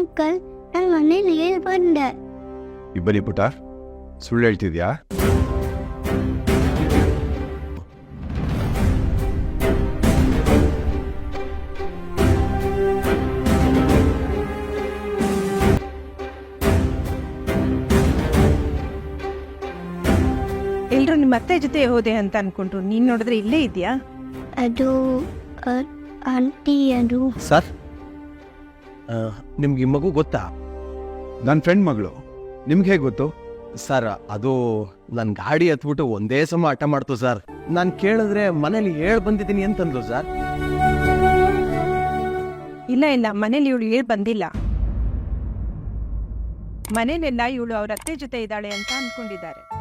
Uncle ನನ್ನ ಮನೇಲಿ ಹೇಳಿ ಬಂದೆ. ಇಬ್ಬನಿ ಪುಟ ಸುಳ್ಳು ಹೇಳ್ತಿದ್ಯಾ? ಎಲ್ರು ನಿಮ್ಮ ಅತ್ತೆ ಜೊತೆ ಹೋದೆ ಅಂತ ಅನ್ಕೊಂಡ್ರು. ನೀನ್ ನೋಡಿದ್ರೆ ಇಲ್ಲೇ ಇದೆಯಾ ಅದು ಆಂಟಿ ಅದು ಸರ್ ನಿಮ್ಗೆ ಈ ಮಗು ಗೊತ್ತಾ? ನನ್ನ ಫ್ರೆಂಡ್ ಮಗಳು. ನಿಮ್ಗೆ ಹೇಗೆ ಗೊತ್ತು? ಸರ್ ಅದು ನನ್ನ ಗಾಡಿ ಹತ್ಬಿಟ್ಟು ಒಂದೇ ಸಮ ಆಟ ಮಾಡ್ತು ಸರ್. ನಾನು ಕೇಳಿದ್ರೆ ಮನೇಲಿ ಹೇಳ್ ಬಂದಿದ್ದೀನಿ ಅಂತಂದ್ಲು ಸರ್. ಇಲ್ಲ ಇಲ್ಲ ಮನೇಲಿ ಇವಳು ಹೇಳಿ ಬಂದಿಲ್ಲ. ಮನೇಲೆಲ್ಲ ಇವಳು ಅವ್ರ ಅತ್ತೆ ಜೊತೆ ಇದ್ದಾಳೆ ಅಂತ ಅನ್ಕೊಂಡಿದ್ದಾರೆ.